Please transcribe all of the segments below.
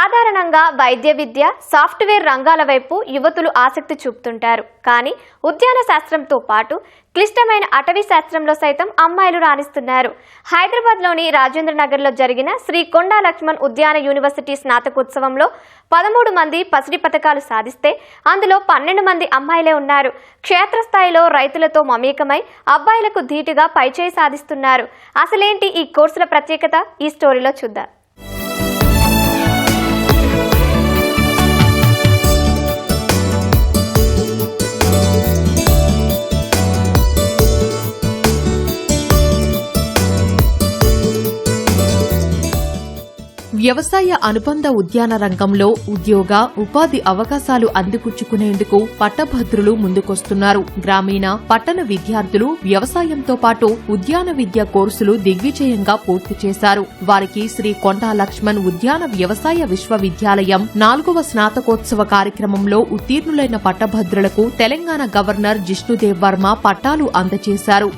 సాధారణంగా వైద్య విద్య సాఫ్ట్వేర్ రంగాల వైపు యువతులు ఆసక్తి చూపుతుంటారు. కానీ ఉద్యాన శాస్త్రంతో పాటు క్లిష్టమైన అటవీ శాస్త్రంలో సైతం అమ్మాయిలు రాణిస్తున్నారు. హైదరాబాద్లోని రాజేంద్ర నగర్లో జరిగిన శ్రీ కొండా లక్ష్మణ్ ఉద్యాన యూనివర్సిటీ స్నాతకోత్సవంలో పదమూడు మంది పసిడి పథకాలు సాధిస్తే అందులో పన్నెండు మంది అమ్మాయిలే ఉన్నారు. క్షేత్రస్థాయిలో రైతులతో మమేకమై అబ్బాయిలకు ధీటుగా పైచేయి సాధిస్తున్నారు. అసలేంటి ఈ కోర్సుల ప్రత్యేకత? ఈ స్టోరీలో చూద్దాం. వ్యవసాయ అనుబంధ ఉద్యాన రంగంలో ఉద్యోగ ఉపాధి అవకాశాలు అందిపుచ్చుకునేందుకు పట్టభద్రులు ముందుకొస్తున్నారు. గ్రామీణ పట్టణ విద్యార్థులు వ్యవసాయంతో పాటు ఉద్యాన విద్య కోర్సులు దిగ్విజయంగా పూర్తి చేశారు. వారికి శ్రీ కొండా లక్ష్మణ్ ఉద్యాన వ్యవసాయ విశ్వవిద్యాలయం నాలుగవ స్నాతకోత్సవ కార్యక్రమంలో ఉత్తీర్ణులైన పట్టభద్రులకు తెలంగాణ గవర్నర్ జిష్ణుదేవ్ వర్మ పట్టాలు అందజేశారు.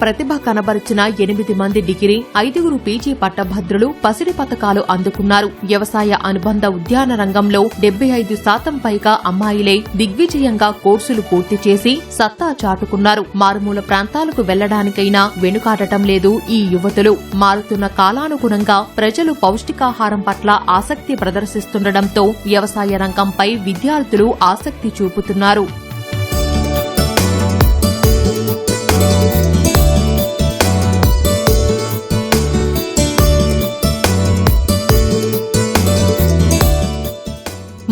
ప్రతిభ కనబరిచిన ఎనిమిది మంది డిగ్రీ ఐదుగురు పీజీ పట్టభద్రులు పసిడి పథకాలు అందుకున్నారు. వ్యవసాయ అనుబంధ ఉద్యాన రంగంలో డెబ్బై ఐదు శాతం పైగా అమ్మాయిలే దిగ్విజయంగా కోర్సులు పూర్తి చేసి సత్తా చాటుకున్నారు. మారుమూల ప్రాంతాలకు వెళ్ళడానికైనా వెనుకాడటం లేదు ఈ యువతులు. మారుతున్న కాలానుగుణంగా ప్రజలు పౌష్టికాహారం పట్ల ఆసక్తి ప్రదర్శిస్తుండటంతో వ్యవసాయ రంగంపై విద్యార్థులు ఆసక్తి చూపుతున్నారు.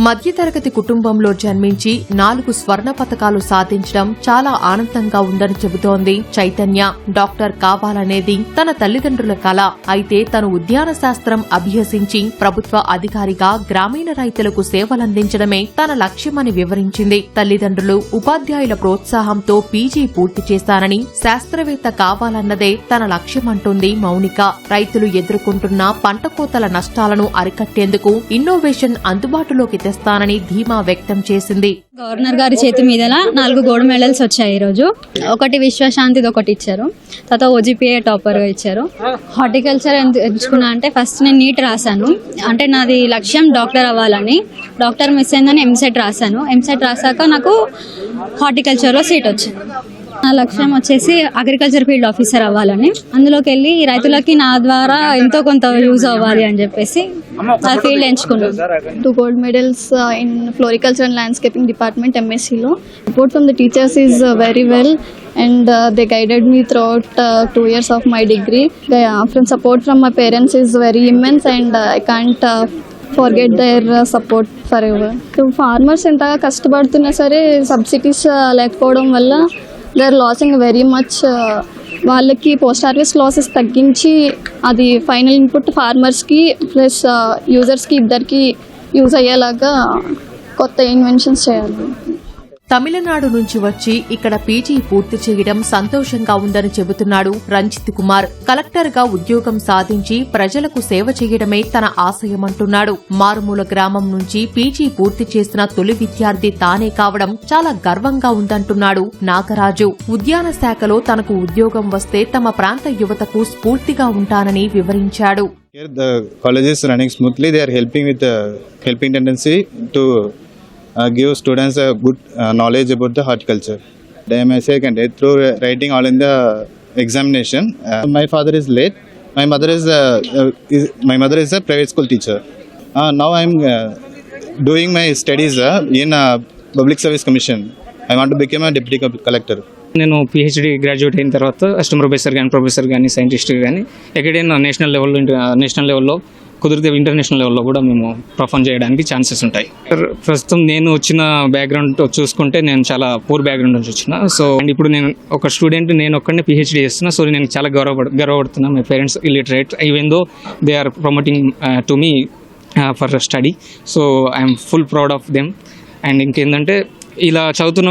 మధ్యతరగతి కుటుంబంలో జన్మించి నాలుగు స్వర్ణ పథకాలు సాధించడం చాలా ఆనందంగా ఉందని చెబుతోంది. చైతన్య డాక్టర్ కావాలనేది తన తల్లిదండ్రుల కల. అయితే తను ఉద్యాన శాస్త్రం అభ్యసించి ప్రభుత్వ అధికారిగా గ్రామీణ రైతులకు సేవలందించడమే తన లక్ష్యమని వివరించింది. తల్లిదండ్రులు ఉపాధ్యాయుల ప్రోత్సాహంతో పీజీ పూర్తి చేశానని శాస్త్రవేత్త కావాలన్నదే తన లక్ష్యమంటుంది మౌనిక. రైతులు ఎదుర్కొంటున్న పంట కోతల నష్టాలను అరికట్టేందుకు ఇన్నోవేషన్ అందుబాటులోకి తెస్తానని ధీమా వ్యక్తం చేసింది. గవర్నర్ గారి చేతి మీద నాలుగు గోల్డ్ మెడల్స్ వచ్చాయి ఈరోజు. ఒకటి విశ్వశాంతిది ఒకటి ఇచ్చారు. తర్వాత ఓజీపీఏ టాపర్గా ఇచ్చారు. హార్టికల్చర్ ఎంచుకున్నా అంటే ఫస్ట్ నేను నీట్ రాశాను. అంటే నాది లక్ష్యం డాక్టర్ అవ్వాలని. డాక్టర్ మిస్ అయిందని ఎంసెట్ రాశాను. ఎంసెట్ రాశాక నాకు హార్టికల్చర్లో సీట్ వచ్చింది. నా లక్ష్యం వచ్చేసి అగ్రికల్చర్ ఫీల్డ్ ఆఫీసర్ అవ్వాలని. అందులోకి వెళ్ళి రైతులకి నా ద్వారా ఎంతో కొంత యూజ్ అవ్వాలి అని చెప్పేసి ఆ ఫీల్డ్ ఎంచుకున్నాను. Two gold medals in floriculture and landscaping department ఎంఎస్సిలో support from the teachers is very well and they guided me throughout two years of my degree from support from my parents is very immense and I can't forget their support for ever farmers ఎంత కష్టపడుతున్నా సరే subsidies లేకపోవడం వల్ల they are losing very much వాళ్ళకి post harvest losses తగ్గించి అది final input ఫార్మర్స్కి plus యూజర్స్కి ఇద్దరికి యూజ్ అయ్యేలాగా కొత్త ఇన్వెన్షన్స్ చేయాలి. తమిళనాడు నుంచి వచ్చి ఇక్కడ పీజీ పూర్తి చేయడం సంతోషంగా ఉందని చెబుతున్నాడు రంజిత్ కుమార్. కలెక్టర్గా ఉద్యోగం సాధించి ప్రజలకు సేవ చేయడమే తన ఆశయమంటున్నాడు. మారుమూల గ్రామం నుంచి పీజీ పూర్తి చేసిన తొలి విద్యార్థి తానే కావడం చాలా గర్వంగా ఉందంటున్నాడు నాగరాజు. ఉద్యాన శాఖలో తనకు ఉద్యోగం వస్తే తమ ప్రాంత యువతకు స్ఫూర్తిగా ఉంటానని వివరించాడు. Here the college is running smoothly. They are helping with the helping tendency to give students a good uh, knowledge about the horticulture. I am a second year through writing all in the examination. Uh, my father is late. My mother is, uh, uh, is my mother is a private school teacher. Uh, now I am uh, doing my studies uh, in uh, public service commission. I want to become a deputy collector. నేను PhD graduate అయిన తర్వాత assistant professor కానీ professor కానీ scientist కానీ ఎక్కడైనా national లెవెల్లో national లెవెల్లో కుదిరితే ఇంటర్నేషనల్ లెవెల్లో కూడా మేము పర్ఫామ్ చేయడానికి ఛాన్సెస్ ఉంటాయి. ప్రస్తుతం నేను వచ్చిన బ్యాక్గ్రౌండ్ చూసుకుంటే నేను చాలా పూర్ బ్యాక్గ్రౌండ్ నుంచి వచ్చిన. సో అండ్ ఇప్పుడు నేను ఒక స్టూడెంట్ నేను ఒక్కడనే పిహెచ్డి చేస్తున్నా. సో నేను చాలా గౌరవపడ గర్వపడుతున్నా. My parents illiterate even though they are promoting to me for study so I'm full proud of them and ఇంకేంటంటే ఇలా చదువుతున్న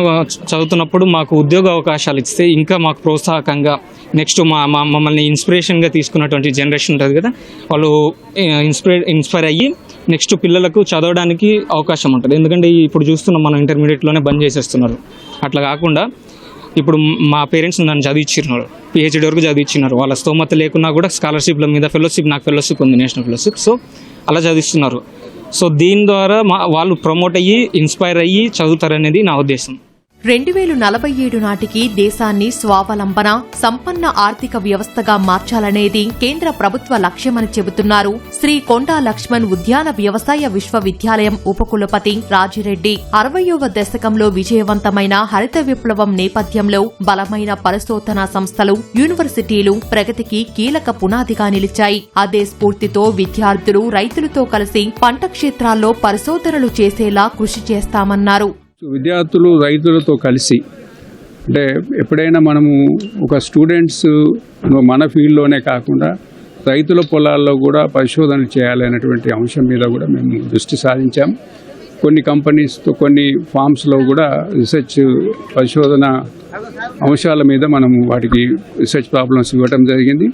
చదువుతున్నప్పుడు మాకు ఉద్యోగ అవకాశాలు ఇస్తే ఇంకా మాకు ప్రోత్సాహకంగా నెక్స్ట్ మా మా మమ్మల్ని ఇన్స్పిరేషన్గా తీసుకున్నటువంటి జనరేషన్ ఉంటుంది కదా వాళ్ళు ఇన్స్పైర్ ఇన్స్పైర్ అయ్యి నెక్స్ట్ పిల్లలకు చదవడానికి అవకాశం ఉంటుంది. ఎందుకంటే ఇప్పుడు చూస్తున్నాం మనం ఇంటర్మీడియట్లోనే బంద్ చేసేస్తున్నారు. అట్లా కాకుండా ఇప్పుడు మా పేరెంట్స్ నన్ను చదివించినారు పిహెచ్డి వరకు చదివించినారు వాళ్ళ స్తోమత లేకున్నా కూడా స్కాలర్షిప్ల మీద ఫెలోషిప్ నాకు ఫెలోషిప్ ఉంది నేషనల్ ఫెలోషిప్ సో అలా చదివిస్తున్నారు. సో దీని ద్వారా మా వాళ్ళు ప్రమోట్ అయ్యి ఇన్స్పైర్ అయ్యి చదువుతారనేది నా ఉద్దేశం. రెండు వేల నలభై ఏడు నాటికి దేశాన్ని స్వావలంబన సంపన్న ఆర్థిక వ్యవస్థగా మార్చాలనేది కేంద్ర ప్రభుత్వ లక్ష్యమని చెబుతున్నారు. శ్రీ కొండా లక్ష్మణ్ ఉద్యాన వ్యవసాయ విశ్వవిద్యాలయం ఉపకులపతి రాజిరెడ్డి. అరవయవ దశకంలో విజయవంతమైన హరిత విప్లవం నేపథ్యంలో బలమైన పరిశోధనా సంస్థలు యూనివర్సిటీలు ప్రగతికి కీలక పునాదిగా నిలిచాయి. అదే స్ఫూర్తితో విద్యార్థులు రైతులతో కలిసి పంట క్షేత్రాల్లో పరిశోధనలు చేసేలా కృషి చేస్తామన్నారు. విద్యార్థులు రైతులతో కలిసి అంటే ఎప్పుడైనా మనము ఒక స్టూడెంట్స్ మన ఫీల్డ్లోనే కాకుండా రైతుల పొలాల్లో కూడా పరిశోధన చేయాలనేటువంటి అంశం మీద కూడా మేము దృష్టి సారించాం. కొన్ని కంపెనీస్తో కొన్ని ఫామ్స్లో కూడా రీసెర్చ్ పరిశోధన అంశాల మీద మనము వాటికి రీసెర్చ్ ప్రాబ్లమ్స్ ఇవ్వటం జరిగింది.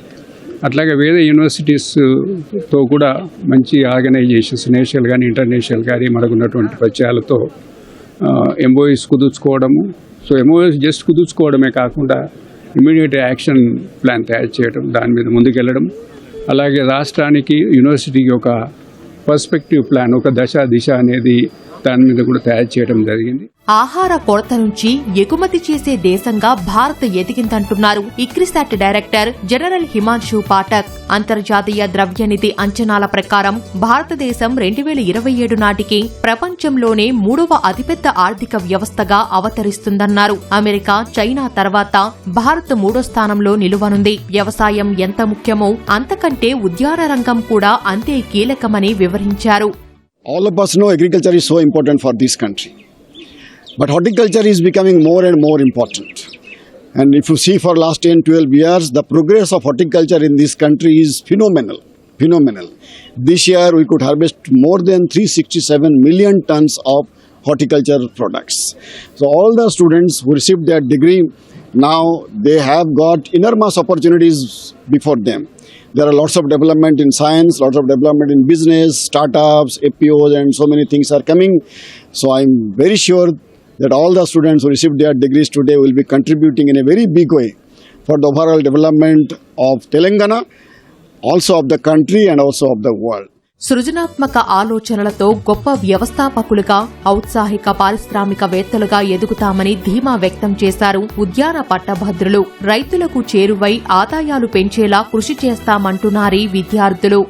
అట్లాగే వేరే యూనివర్సిటీస్తో కూడా మంచి ఆర్గనైజేషన్స్ నేషనల్ కానీ ఇంటర్నేషనల్ కానీ మనకున్నటువంటి పరిచయాలతో ఎంఓఎస్ కుదుర్చుకోవడము. సో ఎంఓఎస్ జస్ట్ కుదుర్చుకోవడమే కాకుండా ఇమీడియట్ యాక్షన్ ప్లాన్ తయారు చేయడం దాని మీద ముందుకెళ్ళడం. అలాగే రాష్ట్రానికి యూనివర్సిటీకి ఒక పర్స్పెక్టివ్ ప్లాన్ ఒక దశ దిశ అనేది దాని మీద కూడా తయారు చేయడం జరిగింది. ఆహార కొరత నుంచి ఎగుమతి చేసే దేశంగా Bharat ఎదిగిందంటున్నారు ICRISAT director general Himanshu Pathak. అంతర్జాతీయ ద్రవ్యనిధి అంచనాల ప్రకారం భారతదేశం రెండు వేల ఇరవై ఏడు నాటికి ప్రపంచంలోనే మూడవ అతిపెద్ద ఆర్థిక వ్యవస్థగా అవతరిస్తుందన్నారు. అమెరికా చైనా తర్వాత భారత్ మూడో స్థానంలో నిలువనుంది. వ్యవసాయం ఎంత ముఖ్యమో అంతకంటే ఉద్యాన రంగం కూడా అంతే కీలకమని వివరించారు. All of us know agriculture is so important for this country. But horticulture is becoming more and more important. And if you see for last 10, 12 years, the progress of horticulture in this country is phenomenal. Phenomenal. This year we could harvest more than 367 million tons of horticulture products. So all the students who received their degree now they have got enormous opportunities before them. There are lots of development in science, lots of development in business, startups, APOs, and so many things are coming. So I'm very sure that all the students who received their degrees today will be contributing in a very big way for the overall development of Telangana, also of the country, and also of the world. సృజనాత్మక ఆలోచనలతో గొప్ప వ్యవస్థాపకులుగా ఔత్సాహిక పారిశ్రామికవేత్తలుగా ఎదుగుతామని ధీమా వ్యక్తం చేశారు ఉద్యాన పట్టభద్రులు రైతులకు చేరువై ఆదాయాలు పెంచేలా కృషి చేస్తామంటున్నారీ విద్యార్థులు